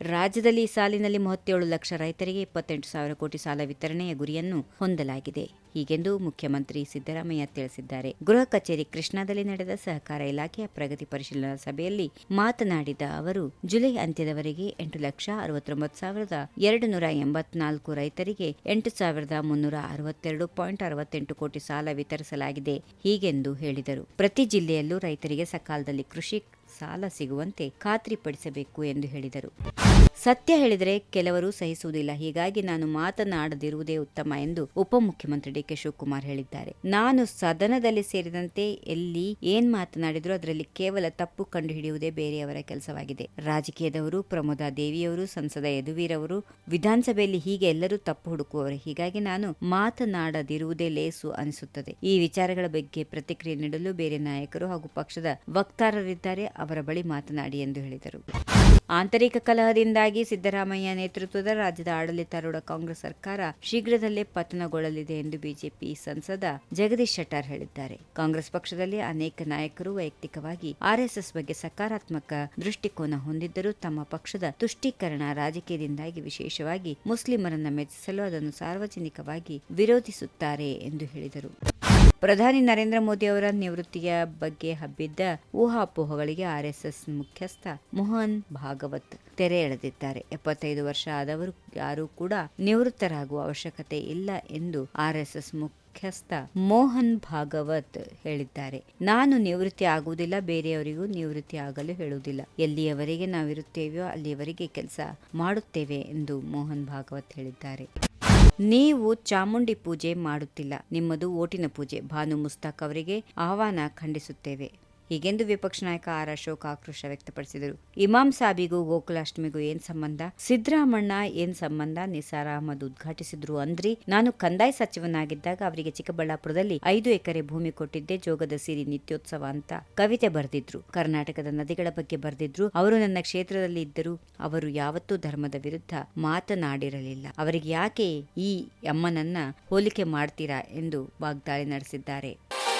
ರಾಜ್ಯದಲ್ಲಿ ಸಾಲಿನಲ್ಲಿ ಮೂವತ್ತೇಳು ಲಕ್ಷ ರೈತರಿಗೆ ಇಪ್ಪತ್ತೆಂಟು ಸಾವಿರ ಕೋಟಿ ಸಾಲ ವಿತರಣೆಯ ಗುರಿಯನ್ನು ಹೊಂದಲಾಗಿದೆ. ಹೀಗೆಂದು ಮುಖ್ಯಮಂತ್ರಿ ಸಿದ್ದರಾಮಯ್ಯ ತಿಳಿಸಿದ್ದಾರೆ. ಗೃಹ ಕಚೇರಿ ಕೃಷ್ಣಾದಲ್ಲಿ ನಡೆದ ಸಹಕಾರ ಇಲಾಖೆಯ ಪ್ರಗತಿ ಪರಿಶೀಲನಾ ಸಭೆಯಲ್ಲಿ ಮಾತನಾಡಿದ ಅವರು, ಜುಲೈ ಅಂತ್ಯದವರೆಗೆ ಎಂಟು ಲಕ್ಷ ಅರವತ್ತೊಂಬತ್ತು ಸಾವಿರದ ಎರಡು ನೂರ ಎಂಬತ್ನಾಲ್ಕು ರೈತರಿಗೆ ಎಂಟು ಸಾವಿರದ ಮುನ್ನೂರ ಅರವತ್ತೆರಡು ಪಾಯಿಂಟ್ ಅರವತ್ತೆಂಟು ಕೋಟಿ ಸಾಲ ವಿತರಿಸಲಾಗಿದೆ. ಹೀಗೆಂದು ಹೇಳಿದರು. ಪ್ರತಿ ಜಿಲ್ಲೆಯಲ್ಲೂ ರೈತರಿಗೆ ಸಕಾಲದಲ್ಲಿ ಕೃಷಿ ಸಾಲ ಸಿಗುವಂತೆ ಖಾತ್ರಿಪಡಿಸಬೇಕು ಎಂದು ಹೇಳಿದರು. ಸತ್ಯ ಹೇಳಿದರೆ ಕೆಲವರು ಸಹಿಸುವುದಿಲ್ಲ. ಹೀಗಾಗಿ ನಾನು ಮಾತನಾಡದಿರುವುದೇ ಉತ್ತಮ ಎಂದು ಉಪಮುಖ್ಯಮಂತ್ರಿ ಡಿಕೆ ಶಿವಕುಮಾರ್ ಹೇಳಿದ್ದಾರೆ. ನಾನು ಸದನದಲ್ಲಿ ಸೇರಿದಂತೆ ಎಲ್ಲಿ ಏನ್ ಮಾತನಾಡಿದ್ರು ಅದರಲ್ಲಿ ಕೇವಲ ತಪ್ಪು ಕಂಡುಹಿಡಿಯುವುದೇ ಬೇರೆಯವರ ಕೆಲಸವಾಗಿದೆ. ರಾಜಕೀಯದವರು, ಪ್ರಮೋದಾ ದೇವಿಯವರು, ಸಂಸದ ಯದುವೀರವರು, ವಿಧಾನಸಭೆಯಲ್ಲಿ ಹೀಗೆ ಎಲ್ಲರೂ ತಪ್ಪು ಹುಡುಕುವವರು. ಹೀಗಾಗಿ ನಾನು ಮಾತನಾಡದಿರುವುದೇ ಲೇಸು ಅನಿಸುತ್ತದೆ. ಈ ವಿಚಾರಗಳ ಬಗ್ಗೆ ಪ್ರತಿಕ್ರಿಯೆ ನೀಡಲು ಬೇರೆ ನಾಯಕರು ಹಾಗೂ ಪಕ್ಷದ ವಕ್ತಾರರಿದ್ದಾರೆ. ಅವರ ಬಳಿ ಮಾತನಾಡಿ ಎಂದು ಹೇಳಿದರು. ಆಂತರಿಕ ಕಲಹದಿಂದಾಗಿ ಸಿದ್ದರಾಮಯ್ಯ ನೇತೃತ್ವದ ರಾಜ್ಯದ ಆಡಳಿತಾರೂಢ ಕಾಂಗ್ರೆಸ್ ಸರ್ಕಾರ ಶೀಘ್ರದಲ್ಲೇ ಪತನಗೊಳ್ಳಲಿದೆ ಎಂದು ಬಿಜೆಪಿ ಸಂಸದ ಜಗದೀಶ್ ಶೆಟ್ಟರ್ ಹೇಳಿದ್ದಾರೆ. ಕಾಂಗ್ರೆಸ್ ಪಕ್ಷದಲ್ಲಿ ಅನೇಕ ನಾಯಕರು ವೈಯಕ್ತಿಕವಾಗಿ ಆರ್ಎಸ್ಎಸ್ ಬಗ್ಗೆ ಸಕಾರಾತ್ಮಕ ದೃಷ್ಟಿಕೋನ ಹೊಂದಿದ್ದರೂ ತಮ್ಮ ಪಕ್ಷದ ತುಷ್ಟೀಕರಣ ರಾಜಕೀಯದಿಂದಾಗಿ ವಿಶೇಷವಾಗಿ ಮುಸ್ಲಿಮರನ್ನ ಮೆಚ್ಚಿಸಲು ಅದನ್ನು ಸಾರ್ವಜನಿಕವಾಗಿ ವಿರೋಧಿಸುತ್ತಾರೆ ಎಂದು ಹೇಳಿದರು. ಪ್ರಧಾನಿ ನರೇಂದ್ರ ಮೋದಿ ಅವರ ನಿವೃತ್ತಿಯ ಬಗ್ಗೆ ಹಬ್ಬಿದ್ದ ಊಹಾಪೋಹಗಳಿಗೆ ಆರ್ಎಸ್ಎಸ್ ಮುಖ್ಯಸ್ಥ ಮೋಹನ್ ಭಾಗವತ್ ತೆರೆ ಎಳೆದಿದ್ದಾರೆ. ಎಪ್ಪತ್ತೈದು ವರ್ಷ ಆದವರು ಯಾರೂ ಕೂಡ ನಿವೃತ್ತರಾಗುವ ಅವಶ್ಯಕತೆ ಇಲ್ಲ ಎಂದು ಆರ್ಎಸ್ಎಸ್ ಮುಖ್ಯಸ್ಥ ಮೋಹನ್ ಭಾಗವತ್ ಹೇಳಿದ್ದಾರೆ. ನಾನು ನಿವೃತ್ತಿ ಆಗುವುದಿಲ್ಲ, ಬೇರೆಯವರಿಗೂ ನಿವೃತ್ತಿ ಆಗಲು ಹೇಳುವುದಿಲ್ಲ. ಎಲ್ಲಿಯವರೆಗೆ ನಾವಿರುತ್ತೇವೆಯೋ ಅಲ್ಲಿಯವರೆಗೆ ಕೆಲಸ ಮಾಡುತ್ತೇವೆ ಎಂದು ಮೋಹನ್ ಭಾಗವತ್ ಹೇಳಿದ್ದಾರೆ. ನೀವು ಚಾಮುಂಡಿ ಪೂಜೆ ಮಾಡುತ್ತಿಲ್ಲ. ನಿಮ್ಮದು ಓಟಿನ ಪೂಜೆ. ಭಾನು ಮುಸ್ತಾಕ್ ಅವರಿಗೆ ಆಹ್ವಾನ ಖಂಡಿಸುತ್ತೇವೆ. ಹೀಗೆಂದು ವಿಪಕ್ಷ ನಾಯಕ ಆರ್ ಅಶೋಕ್ ಆಕ್ರೋಶ ವ್ಯಕ್ತಪಡಿಸಿದರು. ಇಮಾಮ್ ಸಾಬಿಗೂ ಗೋಕುಲಾಷ್ಟಮಿಗೂ ಏನ್ ಸಂಬಂಧ? ಸಿದ್ದರಾಮಣ್ಣ ಏನ್ ಸಂಬಂಧ? ನಿಸಾರ್ ಅಹಮದ್ ಉದ್ಘಾಟಿಸಿದ್ರು ಅಂದ್ರಿ. ನಾನು ಕಂದಾಯ ಸಚಿವನಾಗಿದ್ದಾಗ ಅವರಿಗೆ ಚಿಕ್ಕಬಳ್ಳಾಪುರದಲ್ಲಿ ಐದು ಎಕರೆ ಭೂಮಿ ಕೊಟ್ಟಿದ್ದೆ, ಜೋಗದ ಸಿರಿ ನಿತ್ಯೋತ್ಸವ ಅಂತ ಕವಿತೆ ಬರೆದಿದ್ರು. ಕರ್ನಾಟಕದ ನದಿಗಳ ಬಗ್ಗೆ ಬರೆದಿದ್ರು. ಅವರು ನನ್ನ ಕ್ಷೇತ್ರದಲ್ಲಿ ಇದ್ದರು. ಅವರು ಯಾವತ್ತೂ ಧರ್ಮದ ವಿರುದ್ಧ ಮಾತನಾಡಿರಲಿಲ್ಲ. ಅವರಿಗೆ ಯಾಕೆ ಈ ಅಮ್ಮನನ್ನ ಹೋಲಿಕೆ ಮಾಡ್ತೀರಾ ಎಂದು ವಾಗ್ದಾಳಿ ನಡೆಸಿದ್ದಾರೆ.